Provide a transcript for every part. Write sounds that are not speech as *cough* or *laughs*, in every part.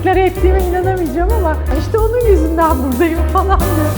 deklare ettiğime inanamayacağım ama işte onun yüzünden buradayım falan diyor.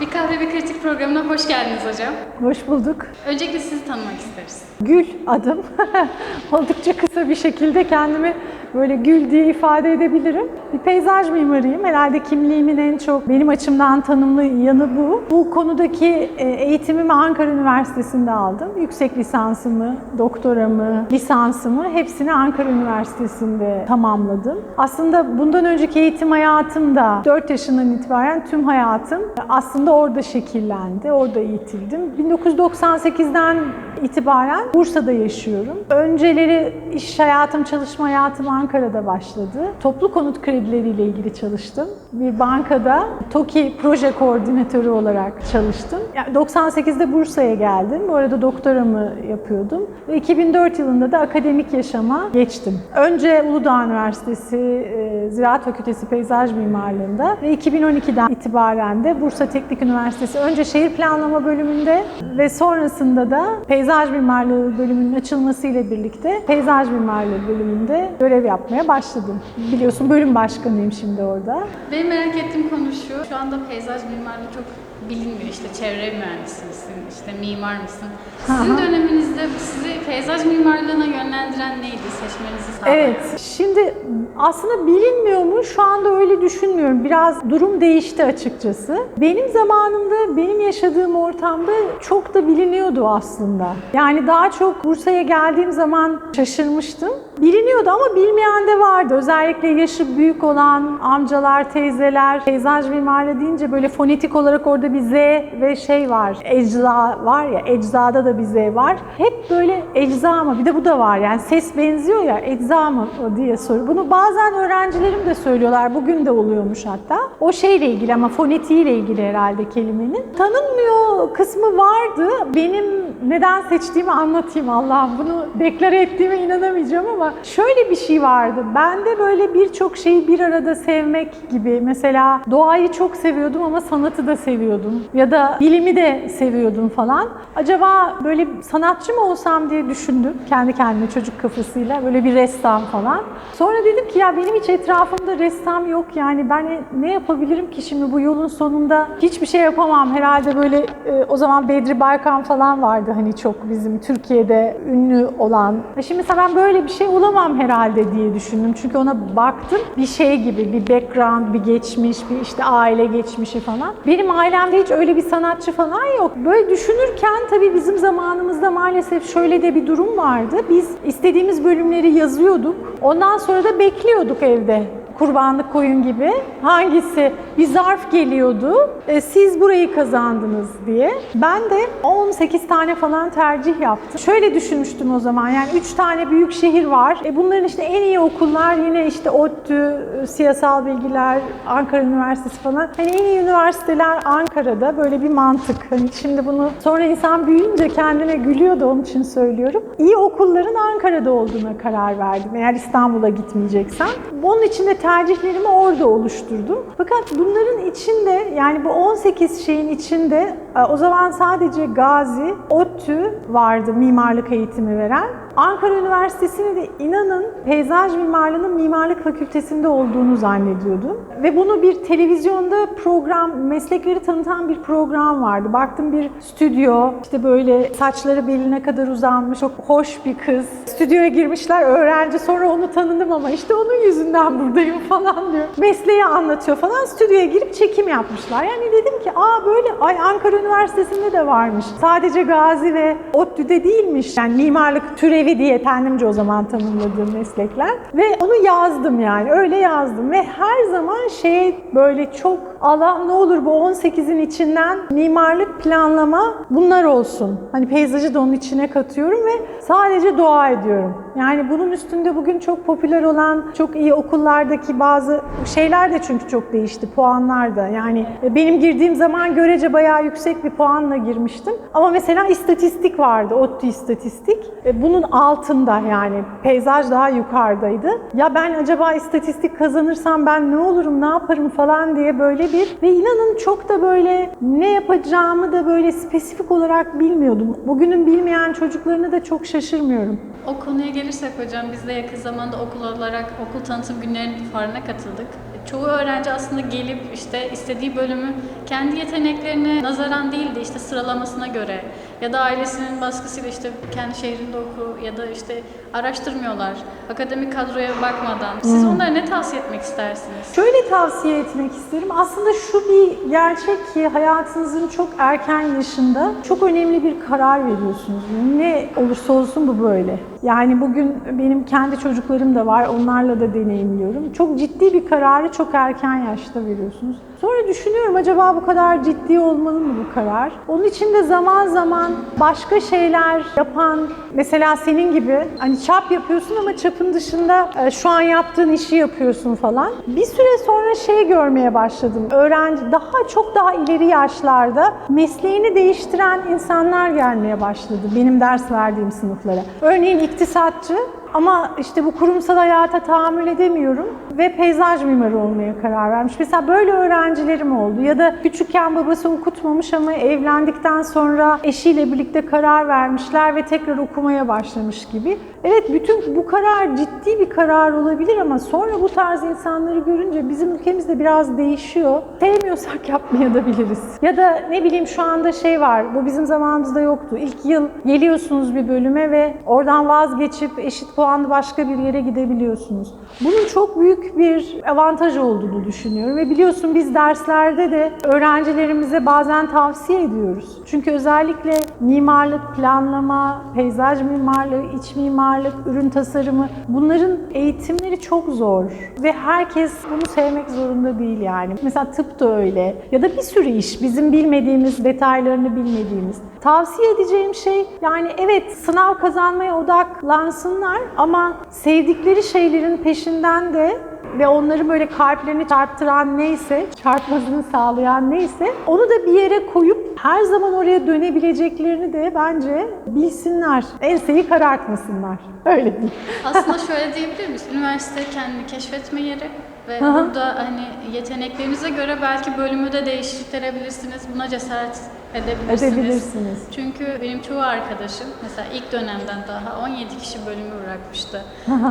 Bir Kahve Bir Kritik programına hoş geldiniz hocam. Hoş bulduk. Öncelikle sizi tanımak isteriz. Gül adım. *laughs* Oldukça kısa bir şekilde kendimi böyle gül diye ifade edebilirim. Bir peyzaj mimarıyım. Herhalde kimliğimin en çok benim açımdan tanımlı yanı bu. Bu konudaki e, eğitimimi Ankara Üniversitesi'nde aldım. Yüksek lisansımı, doktoramı, lisansımı hepsini Ankara Üniversitesi'nde tamamladım. Aslında bundan önceki eğitim hayatımda 4 yaşından itibaren tüm hayatım aslında orada şekillendi. Orada eğitildim. 1998'den itibaren Bursa'da yaşıyorum. Önceleri iş hayatım, çalışma hayatım Ankara'da başladı. Toplu konut kredileriyle ilgili çalıştım. Bir bankada TOKİ proje koordinatörü olarak çalıştım. Yani 98'de Bursa'ya geldim. Bu arada doktoramı yapıyordum. Ve 2004 yılında da akademik yaşama geçtim. Önce Uludağ Üniversitesi e, Ziraat Fakültesi Peyzaj Mimarlığı'nda ve 2012'den itibaren de Bursa Teknik Üniversitesi önce şehir planlama bölümünde ve sonrasında da peyzaj mimarlığı bölümünün açılmasıyla birlikte peyzaj mimarlığı bölümünde görev yapmaya başladım. Biliyorsun bölüm başkanıyım şimdi orada. Benim merak ettiğim konu şu. Şu anda peyzaj mimarlığı çok bilinmiyor. İşte çevre mühendisi misin, işte mimar mısın? Sizin Aha. döneminizde sizi peyzaj mimarlığına yönlendiren neydi? Seçmenizi sağlayan? Evet, şimdi aslında bilinmiyor mu? Şu anda öyle düşünmüyorum. Biraz durum değişti açıkçası. Benim zamanımda, benim yaşadığım ortamda çok da biliniyordu aslında. Yani daha çok Bursa'ya geldiğim zaman şaşırmıştım. Biliniyordu ama bilmeyen de vardı. Özellikle yaşı büyük olan amcalar, teyzeler, peyzaj mimarlığı deyince böyle fonetik olarak orada bir Z ve şey var. Ecza var ya, eczada da bir Z var. Hep böyle ecza mı? Bir de bu da var yani ses benziyor ya, ecza mı diye soruyor. Bunu bazen öğrencilerim de söylüyorlar. Bugün de oluyormuş hatta. O şeyle ilgili ama fonetiğiyle ilgili herhalde kelimenin. Tanınmıyor kısmı vardı. Benim neden seçtiğimi anlatayım Allah'ım. Bunu deklare ettiğime inanamayacağım ama şöyle bir şey vardı. Ben de böyle birçok şeyi bir arada sevmek gibi. Mesela doğayı çok seviyordum ama sanatı da seviyordum. Ya da bilimi de seviyordum falan. Acaba böyle sanatçı mı olsam diye düşündüm. Kendi kendime çocuk kafasıyla. Böyle bir ressam falan. Sonra dedim ki ya benim hiç etrafımda ressam yok yani ben ne yapabilirim ki şimdi bu yolun sonunda hiçbir şey yapamam. Herhalde böyle e, o zaman Bedri Baykan falan vardı hani çok bizim Türkiye'de ünlü olan. E Şimdi mesela ben böyle bir şey olamam herhalde diye düşündüm. Çünkü ona baktım bir şey gibi bir background, bir geçmiş, bir işte aile geçmişi falan. Benim ailemde hiç öyle bir sanatçı falan yok. Böyle düşünürken tabii bizim zamanımızda maalesef şöyle de bir durum vardı. Biz istediğimiz bölümleri yazıyorduk. Ondan sonra da bekliyorduk evde kurbanlık koyun gibi. Hangisi? Bir zarf geliyordu. E, siz burayı kazandınız diye. Ben de 18 tane falan tercih yaptım. Şöyle düşünmüştüm o zaman. Yani 3 tane büyük şehir var. E, bunların işte en iyi okullar yine işte ODTÜ, e, siyasal bilgiler, Ankara Üniversitesi falan. Hani en iyi üniversiteler Ankara'da böyle bir mantık. Hani şimdi bunu sonra insan büyüyünce kendine gülüyor da onun için söylüyorum. İyi okulların Ankara'da olduğuna karar verdim. Eğer İstanbul'a gitmeyeceksem. Onun için de tercihlerimi orada oluşturdum. Fakat bunların içinde yani bu 18 şeyin içinde e, o zaman sadece Gazi, ODTÜ vardı mimarlık eğitimi veren. Ankara Üniversitesi'ni inanın peyzaj mimarlığının mimarlık fakültesinde olduğunu zannediyordum. Ve bunu bir televizyonda program, meslekleri tanıtan bir program vardı. Baktım bir stüdyo, işte böyle saçları beline kadar uzanmış, çok hoş bir kız. Stüdyoya girmişler öğrenci, sonra onu tanıdım ama işte onun yüzünden buradayım *laughs* falan diyor. Mesleği anlatıyor falan, stüdyoya girip çekim yapmışlar. Yani dedim ki aa böyle, ay Ankara Üniversitesi'nde de varmış. Sadece Gazi ve ODTÜ'de değilmiş. Yani mimarlık türevi diye kendimce o zaman tanımladığım meslekler. Ve onu yazdım yani, öyle yazdım. Ve her zaman şey böyle çok Allah ne olur bu 18'in içinden mimarlık planlama bunlar olsun. Hani peyzajı da onun içine katıyorum ve sadece dua ediyorum. Yani bunun üstünde bugün çok popüler olan çok iyi okullardaki bazı şeyler de çünkü çok değişti. Puanlar da. Yani benim girdiğim zaman görece bayağı yüksek bir puanla girmiştim. Ama mesela istatistik vardı. ODTÜ istatistik. E, Bunun altında yani peyzaj daha yukarıdaydı. Ya ben acaba istatistik kazanırsam ben ne olurum, ne yaparım falan diye böyle bir ve inanın çok da böyle ne yapacağımı da böyle spesifik olarak bilmiyordum. Bugünün bilmeyen çocuklarını da çok şaşırmıyorum. O konuya gelirsek hocam biz de yakın zamanda okul olarak okul tanıtım günlerinin fuarına katıldık. Çoğu öğrenci aslında gelip işte istediği bölümü kendi yeteneklerine nazaran değil de işte sıralamasına göre ya da ailesinin baskısıyla işte kendi şehrinde oku ya da işte araştırmıyorlar. Akademik kadroya bakmadan. Siz onlara ne tavsiye etmek istersiniz? Şöyle tavsiye etmek isterim. Aslında şu bir gerçek ki hayatınızın çok erken yaşında çok önemli bir karar veriyorsunuz. Ne olursa olsun bu böyle. Yani bugün benim kendi çocuklarım da var. Onlarla da deneyimliyorum. Çok ciddi bir kararı çok erken yaşta veriyorsunuz. Sonra düşünüyorum acaba bu kadar ciddi olmalı mı bu karar? Onun için de zaman zaman başka şeyler yapan, mesela senin gibi hani çap yapıyorsun ama çapın dışında e, şu an yaptığın işi yapıyorsun falan. Bir süre sonra şey görmeye başladım. Öğrenci daha çok daha ileri yaşlarda mesleğini değiştiren insanlar gelmeye başladı benim ders verdiğim sınıflara. Örneğin iktisatçı ama işte bu kurumsal hayata tahammül edemiyorum ve peyzaj mimarı olmaya karar vermiş. Mesela böyle öğrencilerim oldu. Ya da küçükken babası okutmamış ama evlendikten sonra eşiyle birlikte karar vermişler ve tekrar okumaya başlamış gibi. Evet bütün bu karar ciddi bir karar olabilir ama sonra bu tarz insanları görünce bizim ülkemizde biraz değişiyor. Sevmiyorsak *laughs* yapmayabiliriz. Ya da ne bileyim şu anda şey var, bu bizim zamanımızda yoktu. İlk yıl geliyorsunuz bir bölüme ve oradan vazgeçip eşit puanlı başka bir yere gidebiliyorsunuz. Bunun çok büyük bir avantaj olduğunu düşünüyorum ve biliyorsun biz derslerde de öğrencilerimize bazen tavsiye ediyoruz. Çünkü özellikle mimarlık, planlama, peyzaj mimarlığı, iç mimarlık, ürün tasarımı bunların eğitimleri çok zor ve herkes bunu sevmek zorunda değil yani. Mesela tıp da öyle ya da bir sürü iş bizim bilmediğimiz, detaylarını bilmediğimiz. Tavsiye edeceğim şey yani evet sınav kazanmaya odaklansınlar ama sevdikleri şeylerin peşinden de ve onları böyle kalplerini çarptıran neyse, çarpmasını sağlayan neyse onu da bir yere koyup her zaman oraya dönebileceklerini de bence bilsinler. Enseyi karartmasınlar. Öyle değil. Aslında *laughs* şöyle diyebilir miyiz? Üniversite kendini keşfetme yeri ve hı. burada hani yeteneklerinize göre belki bölümü de değiştirebilirsiniz. Buna cesaret edebilirsiniz. Edebilirsiniz. Çünkü benim çoğu arkadaşım mesela ilk dönemden daha 17 kişi bölümü bırakmıştı.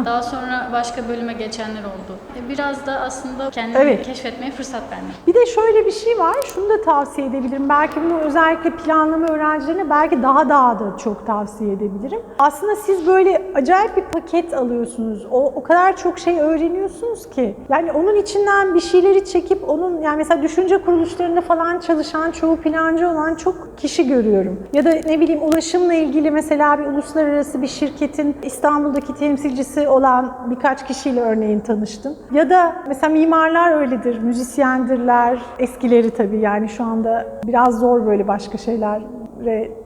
daha sonra başka bölüme geçenler oldu. E, Biraz da aslında kendini Evet. keşfetmeye fırsat vermek. Bir de şöyle bir şey var, şunu da tavsiye edebilirim. Belki bunu özellikle planlama öğrencilerine belki daha daha da çok tavsiye edebilirim. Aslında siz böyle acayip bir paket alıyorsunuz. O, o kadar çok şey öğreniyorsunuz ki. Yani onun içinden bir şeyleri çekip onun yani mesela düşünce kuruluşlarında falan çalışan çoğu plancı olan çok kişi görüyorum. Ya da ne bileyim ulaşımla ilgili mesela bir uluslararası bir şirketin İstanbul'daki temsilcisi olan birkaç kişiyle örneğin tanıştım. Ya da mesela mimarlar öyledir, müzisyendirler. Eskileri tabii yani şu anda biraz zor böyle başka şeylere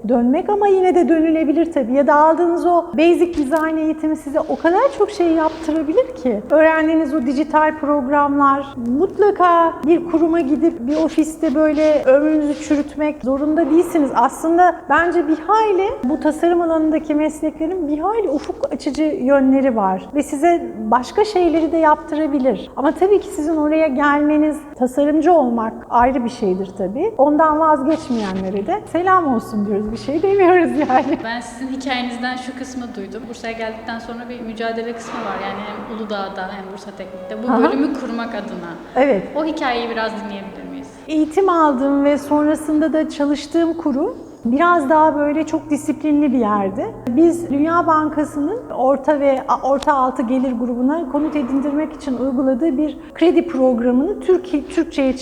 dönmek ama yine de dönülebilir tabii. Ya da aldığınız o basic design eğitimi size o kadar çok şey yaptırabilir ki. Öğrendiğiniz o dijital programlar mutlaka bir kuruma gidip bir ofiste böyle ömrünüzü çürütmek zorunda değilsiniz. Aslında bence bir hayli bu tasarım alanındaki mesleklerin bir hayli ufuk açıcı yönleri var ve size başka şeyleri de yaptırabilir. Ama tabii ki sizin oraya gelmeniz, tasarımcı olmak ayrı bir şeydir tabii. Ondan vazgeçmeyenlere de selam olsun diyoruz. Bir şey demiyoruz yani. Ben sizin hikayenizden şu kısmı duydum. Bursa'ya geldikten sonra bir mücadele kısmı var. Yani hem Uludağ'da hem Bursa Teknik'te. Bu Aha. bölümü kurmak adına. Evet. O hikayeyi biraz dinleyebilir miyiz? Eğitim aldığım ve sonrasında da çalıştığım kurum biraz daha böyle çok disiplinli bir yerdi. Biz Dünya Bankası'nın orta ve orta altı gelir grubuna konut edindirmek için uyguladığı bir kredi programını Türkiye Türkçe'ye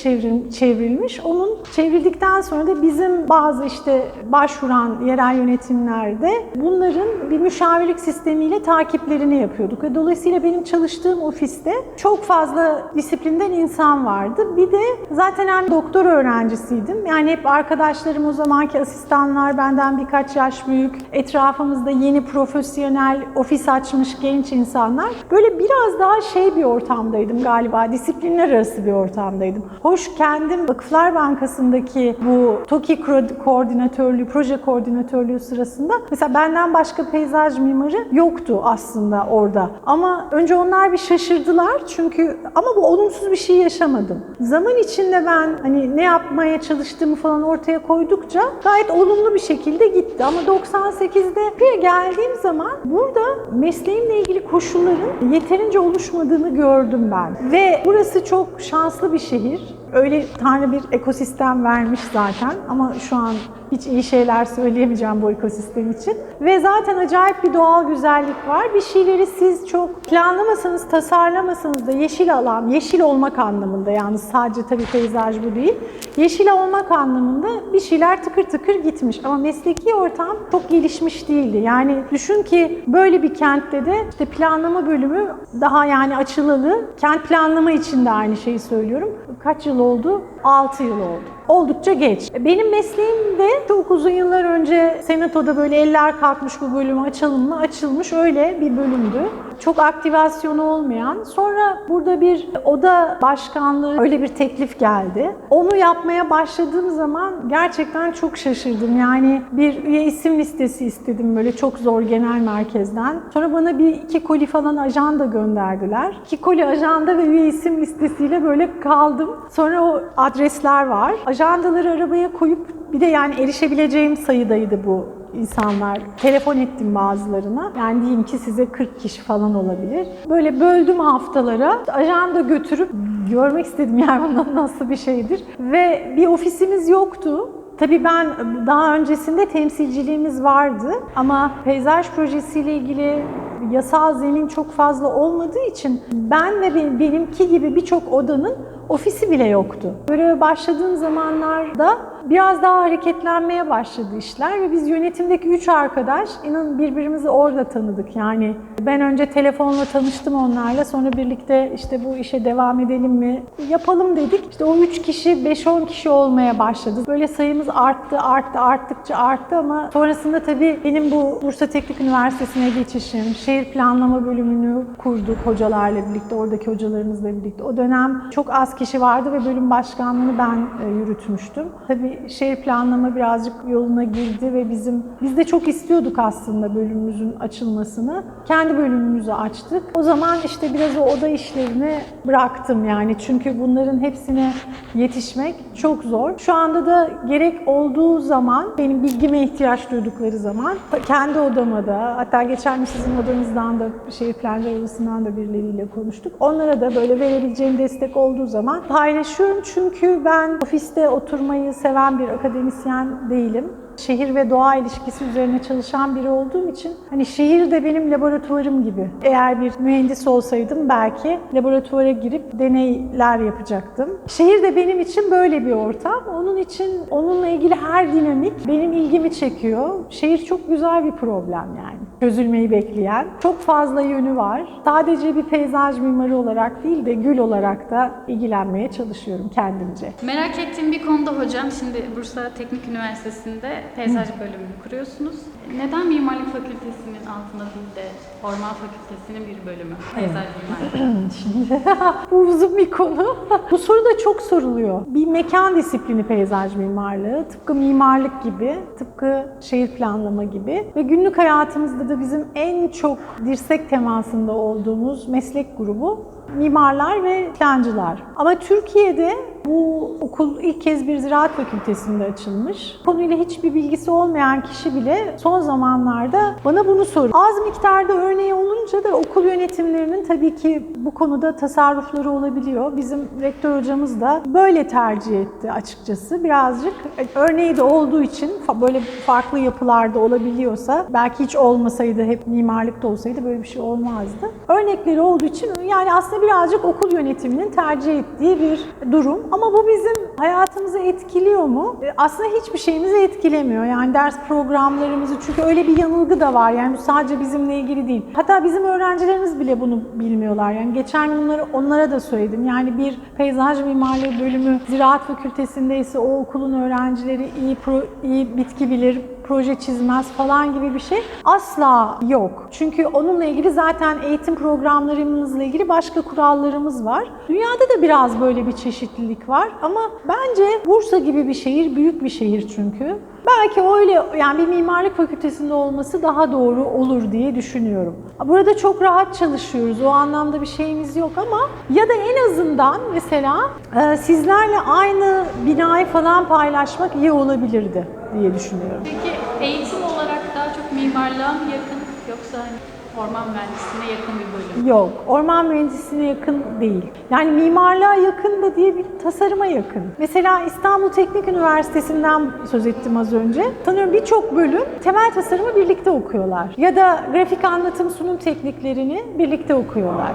çevrilmiş. Onun çevrildikten sonra da bizim bazı işte başvuran yerel yönetimlerde bunların bir müşavirlik sistemiyle takiplerini yapıyorduk. Ve dolayısıyla benim çalıştığım ofiste çok fazla disiplinden insan vardı. Bir de zaten hem doktor öğrencisiydim. Yani hep arkadaşlarım o zamanki asistan asistanlar benden birkaç yaş büyük, etrafımızda yeni profesyonel ofis açmış genç insanlar. Böyle biraz daha şey bir ortamdaydım galiba, disiplinler arası bir ortamdaydım. Hoş kendim Vakıflar Bankası'ndaki bu TOKİ ko- koordinatörlüğü, proje koordinatörlüğü sırasında mesela benden başka peyzaj mimarı yoktu aslında orada. Ama önce onlar bir şaşırdılar çünkü ama bu olumsuz bir şey yaşamadım. Zaman içinde ben hani ne yapmaya çalıştığımı falan ortaya koydukça gayet olumlu bir şekilde gitti. Ama 98'de buraya geldiğim zaman burada mesleğimle ilgili koşulların yeterince oluşmadığını gördüm ben. Ve burası çok şanslı bir şehir. Öyle Tanrı bir ekosistem vermiş zaten ama şu an hiç iyi şeyler söyleyemeyeceğim bu ekosistem için. Ve zaten acayip bir doğal güzellik var. Bir şeyleri siz çok planlamasanız, tasarlamasanız da yeşil alan, yeşil olmak anlamında yani sadece tabii peyzaj bu değil. Yeşil olmak anlamında bir şeyler tıkır tıkır gitmiş. Ama mesleki ortam çok gelişmiş değildi. Yani düşün ki böyle bir kentte de işte planlama bölümü daha yani açılalı. Kent planlama için de aynı şeyi söylüyorum. Kaç yıl oldu? 6 yıl oldu. Oldukça geç. Benim mesleğim de çok uzun yıllar önce Senato'da böyle eller kalkmış bu bölümü açalım mı? Açılmış öyle bir bölümdü. Çok aktivasyonu olmayan. Sonra burada bir oda başkanlığı öyle bir teklif geldi. Onu yapmaya başladığım zaman gerçekten çok şaşırdım. Yani bir üye isim listesi istedim böyle çok zor genel merkezden. Sonra bana bir iki koli falan ajanda gönderdiler. İki koli ajanda ve üye isim listesiyle böyle kaldım. Sonra o adresler var. Ajandaları arabaya koyup bir de yani erişebileceğim sayıdaydı bu insanlar. Telefon ettim bazılarına. Yani diyeyim ki size 40 kişi falan olabilir. Böyle böldüm haftalara. Ajanda götürüp görmek istedim yani *laughs* nasıl bir şeydir. Ve bir ofisimiz yoktu. Tabii ben daha öncesinde temsilciliğimiz vardı ama peyzaj projesiyle ilgili yasal zemin çok fazla olmadığı için ben ve benim- benimki gibi birçok odanın ofisi bile yoktu. Böyle başladığım zamanlarda biraz daha hareketlenmeye başladı işler ve biz yönetimdeki üç arkadaş inanın birbirimizi orada tanıdık. Yani ben önce telefonla tanıştım onlarla sonra birlikte işte bu işe devam edelim mi yapalım dedik. İşte o üç kişi 5-10 kişi olmaya başladı. Böyle sayımız arttı arttı arttıkça arttı ama sonrasında tabii benim bu Bursa Teknik Üniversitesi'ne geçişim, şehir planlama bölümünü kurduk hocalarla birlikte, oradaki hocalarımızla birlikte. O dönem çok az kişi vardı ve bölüm başkanlığını ben e, yürütmüştüm. Tabii şehir planlama birazcık yoluna girdi ve bizim biz de çok istiyorduk aslında bölümümüzün açılmasını. Kendi bölümümüzü açtık. O zaman işte biraz o oda işlerini bıraktım yani çünkü bunların hepsine yetişmek çok zor. Şu anda da gerek olduğu zaman benim bilgime ihtiyaç duydukları zaman kendi odama da hatta geçen sizin odanızdan da şehir plancılar odasından da birileriyle konuştuk. Onlara da böyle verebileceğim destek olduğu zaman paylaşıyorum çünkü ben ofiste oturmayı seven bir akademisyen değilim şehir ve doğa ilişkisi üzerine çalışan biri olduğum için hani şehir de benim laboratuvarım gibi. Eğer bir mühendis olsaydım belki laboratuvara girip deneyler yapacaktım. Şehir de benim için böyle bir ortam. Onun için onunla ilgili her dinamik benim ilgimi çekiyor. Şehir çok güzel bir problem yani. Çözülmeyi bekleyen. Çok fazla yönü var. Sadece bir peyzaj mimarı olarak değil de gül olarak da ilgilenmeye çalışıyorum kendimce. Merak ettiğim bir konuda hocam, şimdi Bursa Teknik Üniversitesi'nde peyzaj bölümünü kuruyorsunuz. Neden Mimarlık Fakültesi'nin altında değil de Orman Fakültesi'nin bir bölümü peyzaj *clears throat* mimarlığı? Şimdi *laughs* bu uzun bir konu. *laughs* bu soru da çok soruluyor. Bir mekan disiplini peyzaj mimarlığı, tıpkı mimarlık gibi, tıpkı şehir planlama gibi ve günlük hayatımızda da bizim en çok dirsek temasında olduğumuz meslek grubu mimarlar ve plancılar. Ama Türkiye'de bu okul ilk kez bir ziraat fakültesinde açılmış. Konuyla hiçbir bilgisi olmayan kişi bile son zamanlarda bana bunu soruyor. Az miktarda örneği olunca da okul yönetimlerinin tabii ki bu konuda tasarrufları olabiliyor. Bizim rektör hocamız da böyle tercih etti açıkçası. Birazcık örneği de olduğu için böyle farklı yapılarda olabiliyorsa belki hiç olmasaydı hep mimarlıkta olsaydı böyle bir şey olmazdı. Örnekleri olduğu için yani aslında birazcık okul yönetiminin tercih ettiği bir durum. Ama bu bizim hayatımızı etkiliyor mu? E, Aslında hiçbir şeyimizi etkilemiyor. Yani ders programlarımızı çünkü öyle bir yanılgı da var. Yani bu sadece bizimle ilgili değil. Hatta bizim öğrencilerimiz bile bunu bilmiyorlar. Yani geçen bunları onlara da söyledim. Yani bir peyzaj mimarlığı bölümü ziraat fakültesindeyse o okulun öğrencileri iyi pro, iyi bitki bilir, proje çizmez falan gibi bir şey asla yok. Çünkü onunla ilgili zaten eğitim programlarımızla ilgili başka kurallarımız var. Dünyada da biraz böyle bir çeşitlilik var ama bence Bursa gibi bir şehir büyük bir şehir çünkü. Belki öyle yani bir mimarlık fakültesinde olması daha doğru olur diye düşünüyorum. Burada çok rahat çalışıyoruz. O anlamda bir şeyimiz yok ama ya da en azından mesela e, sizlerle aynı binayı falan paylaşmak iyi olabilirdi diye düşünüyorum. Peki eğitim olarak daha çok mimarlığa mı yakın yoksa hani orman mühendisliğine yakın bir bölüm? Yok, orman mühendisliğine yakın değil. Yani mimarlığa yakın da değil, bir tasarıma yakın. Mesela İstanbul Teknik Üniversitesi'nden söz ettim az önce. Sanıyorum birçok bölüm temel tasarımı birlikte okuyorlar. Ya da grafik anlatım sunum tekniklerini birlikte okuyorlar.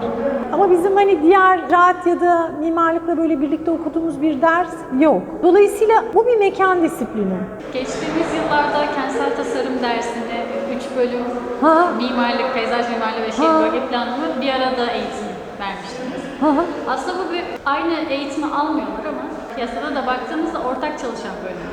Ama bizim hani diğer rahat ya da mimarlıkla böyle birlikte okuduğumuz bir ders yok. Dolayısıyla bu bir mekan disiplini. Geçtiğimiz yıllarda kentsel tasarım dersinde 3 bölüm Ha. mimarlık, peyzaj mimarlığı ve şehir Ha. bölge planlama bir arada eğitim vermiştiniz. Hı. Aslında bu bir aynı eğitimi almıyorlar ama piyasada da baktığımızda ortak çalışan bölümler.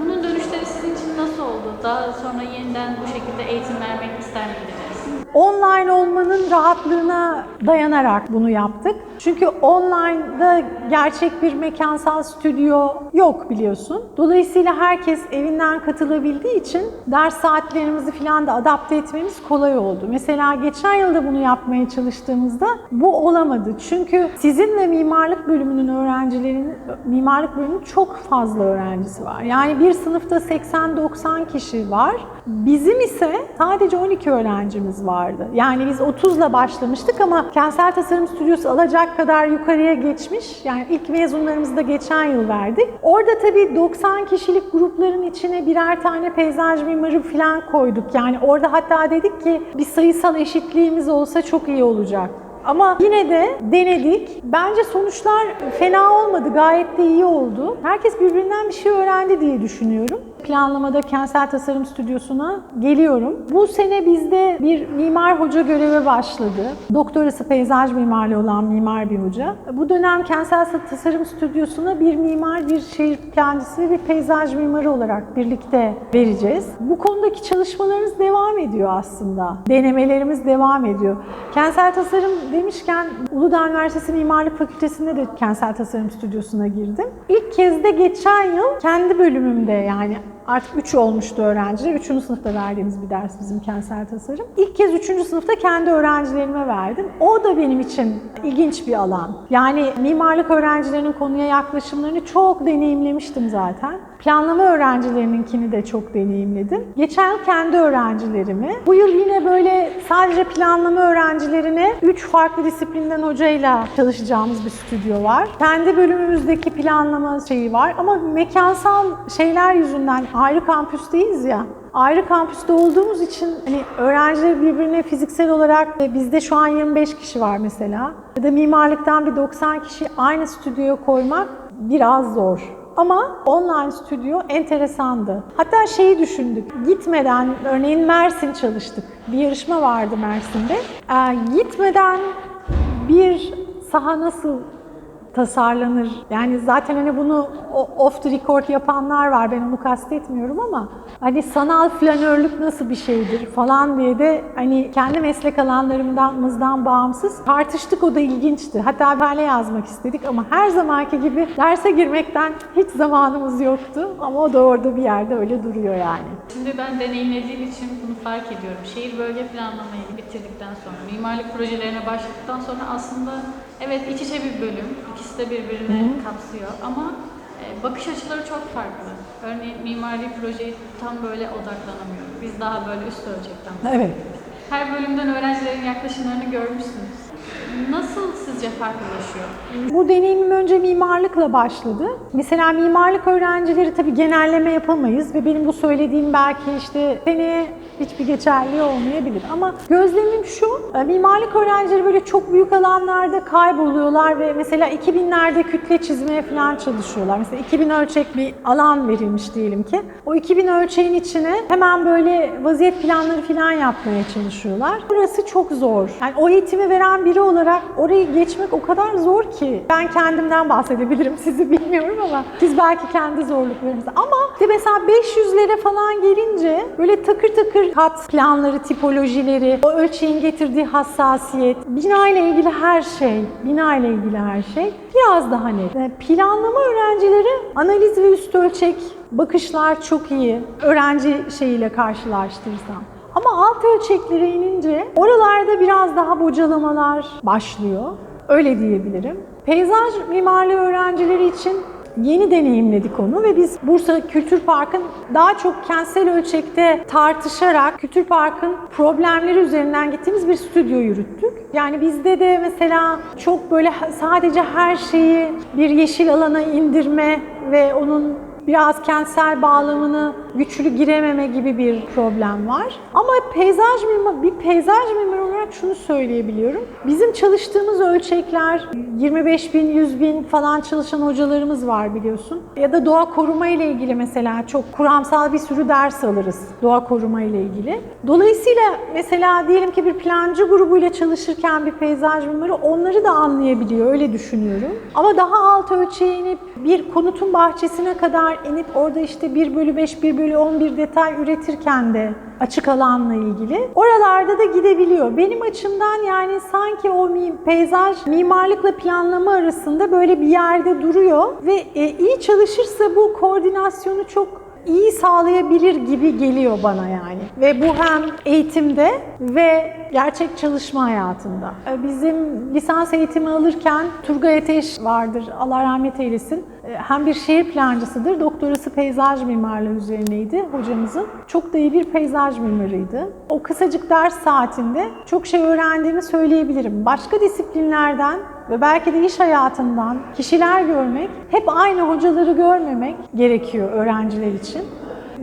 Bunun dönüşleri sizin için nasıl oldu? Daha sonra yeniden bu şekilde eğitim vermek ister miydiniz? Online olmanın rahatlığına dayanarak bunu yaptık. Çünkü online'da gerçek bir mekansal stüdyo yok biliyorsun. Dolayısıyla herkes evinden katılabildiği için ders saatlerimizi falan da adapte etmemiz kolay oldu. Mesela geçen yılda bunu yapmaya çalıştığımızda bu olamadı. Çünkü sizin ve mimarlık bölümünün öğrencilerinin mimarlık bölümünün çok fazla öğrencisi var. Yani bir sınıfta 80-90 kişi var. Bizim ise sadece 12 öğrencimiz vardı. Yani biz 30'la başlamıştık ama kentsel tasarım stüdyosu alacak kadar yukarıya geçmiş. Yani ilk mezunlarımızı da geçen yıl verdik. Orada tabii 90 kişilik grupların içine birer tane peyzaj mimarı falan koyduk. Yani orada hatta dedik ki bir sayısal eşitliğimiz olsa çok iyi olacak. Ama yine de denedik. Bence sonuçlar fena olmadı. Gayet de iyi oldu. Herkes birbirinden bir şey öğrendi diye düşünüyorum. Planlamada kentsel tasarım stüdyosuna geliyorum. Bu sene bizde bir mimar hoca görevi başladı. Doktorası peyzaj mimarlığı olan mimar bir hoca. Bu dönem kentsel tasarım stüdyosuna bir mimar, bir şehir ve bir peyzaj mimarı olarak birlikte vereceğiz. Bu konudaki çalışmalarımız devam ediyor aslında. Denemelerimiz devam ediyor. Kentsel tasarım demişken Uludağ Üniversitesi Mimarlık Fakültesi'nde de kentsel tasarım stüdyosuna girdim. İlk kez de geçen yıl kendi bölümümde yani artık 3 olmuştu öğrenciler. 3. sınıfta verdiğimiz bir ders bizim kentsel tasarım. İlk kez 3. sınıfta kendi öğrencilerime verdim. O da benim için ilginç bir alan. Yani mimarlık öğrencilerinin konuya yaklaşımlarını çok deneyimlemiştim zaten. Planlama öğrencilerininkini de çok deneyimledim. Geçen yıl kendi öğrencilerimi. Bu yıl yine böyle sadece planlama öğrencilerine 3 farklı disiplinden hocayla çalışacağımız bir stüdyo var. Kendi bölümümüzdeki planlama şeyi var ama mekansal şeyler yüzünden ayrı kampüsteyiz ya. Ayrı kampüste olduğumuz için hani öğrenciler birbirine fiziksel olarak ve bizde şu an 25 kişi var mesela. Ya da mimarlıktan bir 90 kişi aynı stüdyoya koymak biraz zor. Ama online stüdyo enteresandı. Hatta şeyi düşündük. Gitmeden örneğin Mersin çalıştık. Bir yarışma vardı Mersin'de. Ee, gitmeden bir saha nasıl tasarlanır. Yani zaten hani bunu off the record yapanlar var. Ben onu kastetmiyorum ama hani sanal flanörlük nasıl bir şeydir falan diye de hani kendi meslek alanlarımızdan bağımsız tartıştık. O da ilginçti. Hatta böyle yazmak istedik ama her zamanki gibi derse girmekten hiç zamanımız yoktu. Ama o da orada bir yerde öyle duruyor yani. Şimdi ben deneyimlediğim için bunu fark ediyorum. Şehir bölge planlamayı bitirdikten sonra, mimarlık projelerine başladıktan sonra aslında evet iç içe bir bölüm. İkisi de birbirini kapsıyor ama e, bakış açıları çok farklı. Örneğin mimari projeyi tam böyle odaklanamıyoruz. Biz daha böyle üst ölçekten Evet. Her bölümden öğrencilerin yaklaşımlarını görmüşsünüz. Nasıl sizce farklılaşıyor? Bu deneyimim önce mimarlıkla başladı. Mesela mimarlık öğrencileri tabii genelleme yapamayız ve benim bu söylediğim belki işte seneye hiçbir geçerliği olmayabilir. Ama gözlemim şu, e, mimarlık öğrencileri böyle çok büyük alanlarda kayboluyorlar ve mesela 2000'lerde kütle çizmeye falan çalışıyorlar. Mesela 2000 ölçek bir alan verilmiş diyelim ki. O 2000 ölçeğin içine hemen böyle vaziyet planları falan yapmaya çalışıyorlar. Burası çok zor. Yani o eğitimi veren biri olarak orayı geçmek o kadar zor ki. Ben kendimden bahsedebilirim, sizi bilmiyorum ama siz belki kendi zorluklarınızı. Ama işte mesela 500'lere falan gelince böyle takır takır kat planları, tipolojileri, o ölçeğin getirdiği hassasiyet, bina ile ilgili her şey, bina ile ilgili her şey biraz daha net. Planlama öğrencileri analiz ve üst ölçek bakışlar çok iyi. Öğrenci şeyiyle karşılaştırırsam. Ama alt ölçeklere inince oralarda biraz daha bocalamalar başlıyor. Öyle diyebilirim. Peyzaj mimarlığı öğrencileri için yeni deneyimledik onu ve biz Bursa Kültür Park'ın daha çok kentsel ölçekte tartışarak Kültür Park'ın problemleri üzerinden gittiğimiz bir stüdyo yürüttük. Yani bizde de mesela çok böyle sadece her şeyi bir yeşil alana indirme ve onun biraz kentsel bağlamını güçlü girememe gibi bir problem var. Ama peyzaj mimar, bir peyzaj mimarı olarak şunu söyleyebiliyorum. Bizim çalıştığımız ölçekler 25 bin, 100 bin falan çalışan hocalarımız var biliyorsun. Ya da doğa koruma ile ilgili mesela çok kuramsal bir sürü ders alırız doğa koruma ile ilgili. Dolayısıyla mesela diyelim ki bir plancı grubuyla çalışırken bir peyzaj mimarı onları da anlayabiliyor öyle düşünüyorum. Ama daha alt ölçeğe inip bir konutun bahçesine kadar inip orada işte 1 bölü 5, 1 bölü 11 detay üretirken de açık alanla ilgili. Oralarda da gidebiliyor. Benim açımdan yani sanki o mi- peyzaj mimarlıkla planlama arasında böyle bir yerde duruyor ve e, iyi çalışırsa bu koordinasyonu çok iyi sağlayabilir gibi geliyor bana yani. Ve bu hem eğitimde ve gerçek çalışma hayatında. E, Bizim lisans eğitimi alırken Turgay Ateş vardır, Allah rahmet eylesin. E, Hem bir şehir plancısıdır, doktorası peyzaj mimarlığı üzerineydi hocamızın. Çok da iyi bir peyzaj mimarıydı. O kısacık ders saatinde çok şey öğrendiğimi söyleyebilirim. Başka disiplinlerden ve belki de iş hayatından kişiler görmek, hep aynı hocaları görmemek gerekiyor öğrenciler için.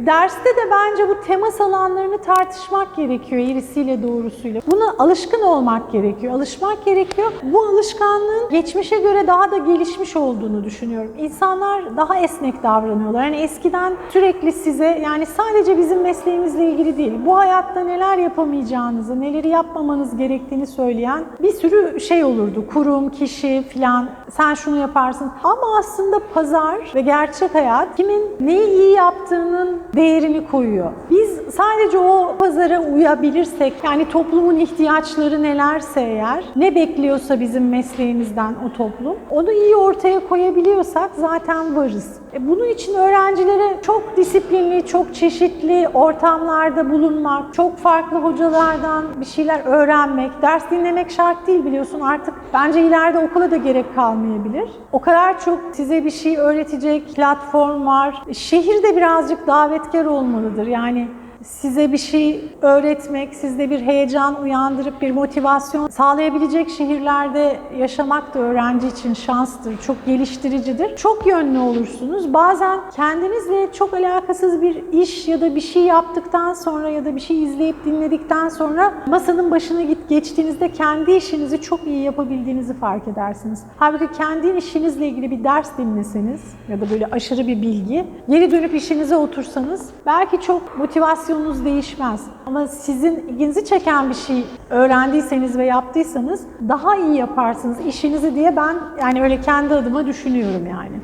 Derste de bence bu temas alanlarını tartışmak gerekiyor eğrisiyle doğrusuyla. Buna alışkın olmak gerekiyor, alışmak gerekiyor. Bu alışkanlığın geçmişe göre daha da gelişmiş olduğunu düşünüyorum. İnsanlar daha esnek davranıyorlar. Yani eskiden sürekli size yani sadece bizim mesleğimizle ilgili değil, bu hayatta neler yapamayacağınızı, neleri yapmamanız gerektiğini söyleyen bir sürü şey olurdu. Kurum, kişi filan sen şunu yaparsın. Ama aslında pazar ve gerçek hayat kimin neyi iyi yaptığının değerini koyuyor. Biz sadece o pazara uyabilirsek, yani toplumun ihtiyaçları nelerse eğer, ne bekliyorsa bizim mesleğimizden o toplum, onu iyi ortaya koyabiliyorsak zaten varız. E bunun için öğrencilere çok disiplinli, çok çeşitli ortamlarda bulunmak, çok farklı hocalardan bir şeyler öğrenmek, ders dinlemek şart değil biliyorsun artık. Bence ileride okula da gerek kalmayabilir. O kadar çok size bir şey öğretecek platform var. Şehir de birazcık davetkar olmalıdır. Yani size bir şey öğretmek, sizde bir heyecan uyandırıp bir motivasyon sağlayabilecek şehirlerde yaşamak da öğrenci için şanstır, çok geliştiricidir. Çok yönlü olursunuz. Bazen kendinizle çok alakasız bir iş ya da bir şey yaptıktan sonra ya da bir şey izleyip dinledikten sonra masanın başına git geçtiğinizde kendi işinizi çok iyi yapabildiğinizi fark edersiniz. Halbuki kendi işinizle ilgili bir ders dinleseniz ya da böyle aşırı bir bilgi, geri dönüp işinize otursanız belki çok motivasyonunuz değişmez. Ama sizin ilginizi çeken bir şey öğrendiyseniz ve yaptıysanız daha iyi yaparsınız işinizi diye ben yani öyle kendi adıma düşünüyorum yani.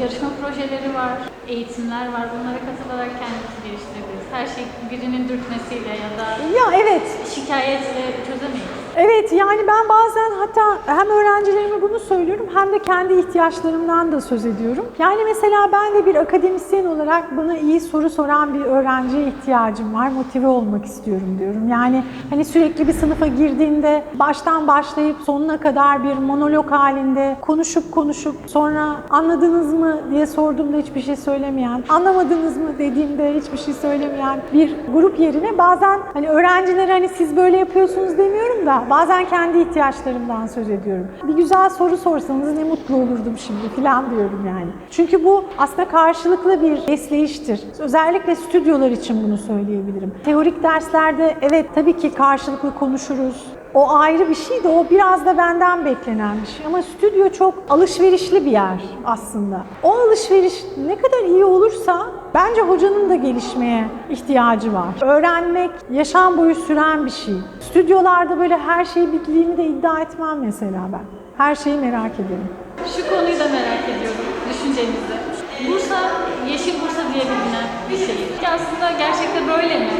Yarışma projeleri var, eğitimler var. Bunlara katılarak kendimizi geliştirebiliriz. Her şey birinin dürtmesiyle ya da Ya evet şikayetle çözemeyiz. Evet yani ben bazen hatta hem öğrencilerime bunu söylüyorum hem de kendi ihtiyaçlarımdan da söz ediyorum. Yani mesela ben de bir akademisyen olarak bana iyi soru soran bir öğrenciye ihtiyacım var. Motive olmak istiyorum diyorum. Yani hani sürekli bir sınıfa girdiğinde baştan başlayıp sonuna kadar bir monolog halinde konuşup konuşup sonra anladınız mı diye sorduğumda hiçbir şey söylemeyen, anlamadınız mı dediğimde hiçbir şey söylemeyen bir grup yerine bazen hani öğrencilere hani siz böyle yapıyorsunuz demiyorum da Bazen kendi ihtiyaçlarımdan söz ediyorum. Bir güzel soru sorsanız ne mutlu olurdum şimdi falan diyorum yani. Çünkü bu aslında karşılıklı bir besleyiştir. Özellikle stüdyolar için bunu söyleyebilirim. Teorik derslerde evet tabii ki karşılıklı konuşuruz. O ayrı bir şey de o biraz da benden beklenen bir şey. Ama stüdyo çok alışverişli bir yer aslında. O alışveriş ne kadar iyi olursa bence hocanın da gelişmeye ihtiyacı var. Öğrenmek yaşam boyu süren bir şey. Stüdyolarda böyle her şeyi bildiğimi de iddia etmem mesela ben. Her şeyi merak ederim. Şu konuyu da merak ediyorum, düşüncenizi. Bursa, Yeşil Bursa diye bilinen bir şehir. Aslında gerçekten böyle mi?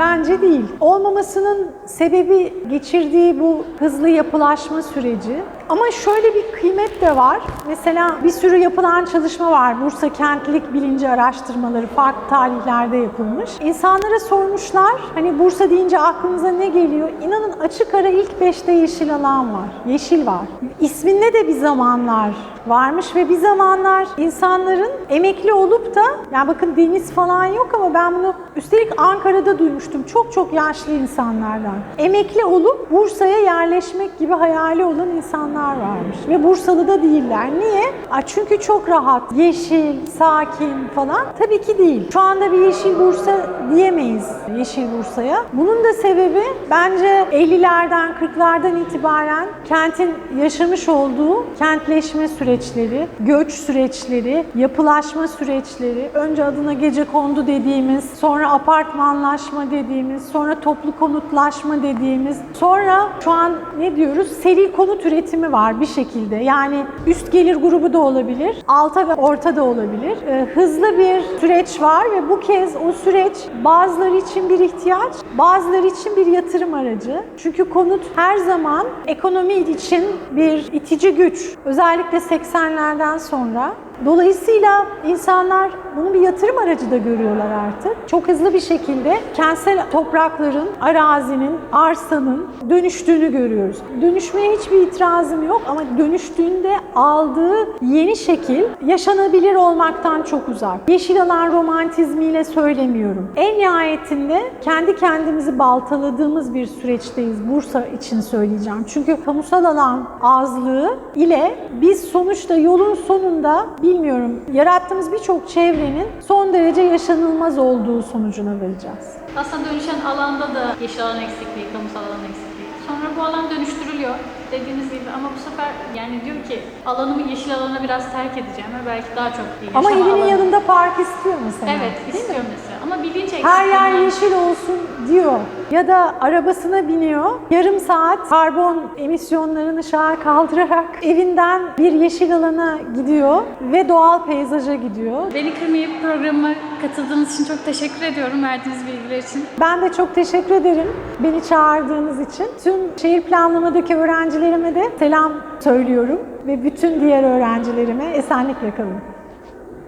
Bence değil. Olmamasının sebebi geçirdiği bu hızlı yapılaşma süreci. Ama şöyle bir kıymet de var. Mesela bir sürü yapılan çalışma var. Bursa kentlilik bilinci araştırmaları farklı tarihlerde yapılmış. İnsanlara sormuşlar. Hani Bursa deyince aklınıza ne geliyor? İnanın açık ara ilk beşte yeşil alan var. Yeşil var. İsminde de bir zamanlar varmış ve bir zamanlar insanların emekli olup da yani bakın deniz falan yok ama ben bunu üstelik Ankara'da duymuştum çok çok yaşlı insanlardan. Emekli olup Bursa'ya yerleşmek gibi hayali olan insanlar varmış ve Bursalı da değiller. Niye? Aa, çünkü çok rahat, yeşil, sakin falan. Tabii ki değil. Şu anda bir yeşil Bursa diyemeyiz yeşil Bursa'ya. Bunun da sebebi bence 50'lerden 40'lardan itibaren kentin yaşamış olduğu kentleşme süreçleri, göç süreçleri, yapılaşma süreçleri, önce adına gece kondu dediğimiz, sonra apartmanlaşma dediğimiz, sonra toplu konutlaşma dediğimiz, sonra şu an ne diyoruz? Seri konut üretimi var bir şekilde. Yani üst gelir grubu da olabilir, alta ve orta da olabilir. Ee, hızlı bir süreç var ve bu kez o süreç bazıları için bir ihtiyaç, bazıları için bir yatırım aracı. Çünkü konut her zaman ekonomi için bir itici güç. Özellikle 80'lerden sonra. Dolayısıyla insanlar bunu bir yatırım aracı da görüyorlar artık. Çok hızlı bir şekilde kentsel toprakların, arazinin, arsanın dönüştüğünü görüyoruz. Dönüşmeye hiçbir itirazım yok ama dönüştüğünde aldığı yeni şekil yaşanabilir olmaktan çok uzak. Yeşil alan romantizmiyle söylemiyorum. En nihayetinde kendi kendimizi baltaladığımız bir süreçteyiz. Bursa için söyleyeceğim. Çünkü kamusal alan azlığı ile biz sonuçta yolun sonunda bilmiyorum yarattığımız birçok çevrenin son derece yaşanılmaz olduğu sonucuna varacağız. Aslında dönüşen alanda da yeşil alan eksikliği, kamusal alan eksikliği. Sonra bu alan dönüştürülüyor dediğiniz gibi ama bu sefer yani diyor ki alanımı yeşil alana biraz terk edeceğim ve belki daha çok bir Ama evinin alanı- yanında park istiyor mesela. Evet değil istiyor mesela ama bilinç Her yer yeşil olsun diyor. Ya da arabasına biniyor, yarım saat karbon emisyonlarını aşağı kaldırarak evinden bir yeşil alana gidiyor ve doğal peyzaja gidiyor. Beni kırmayıp programa katıldığınız için çok teşekkür ediyorum verdiğiniz bilgiler için. Ben de çok teşekkür ederim beni çağırdığınız için. Tüm şehir planlamadaki öğrencilerime de selam söylüyorum ve bütün diğer öğrencilerime esenlikle kalın.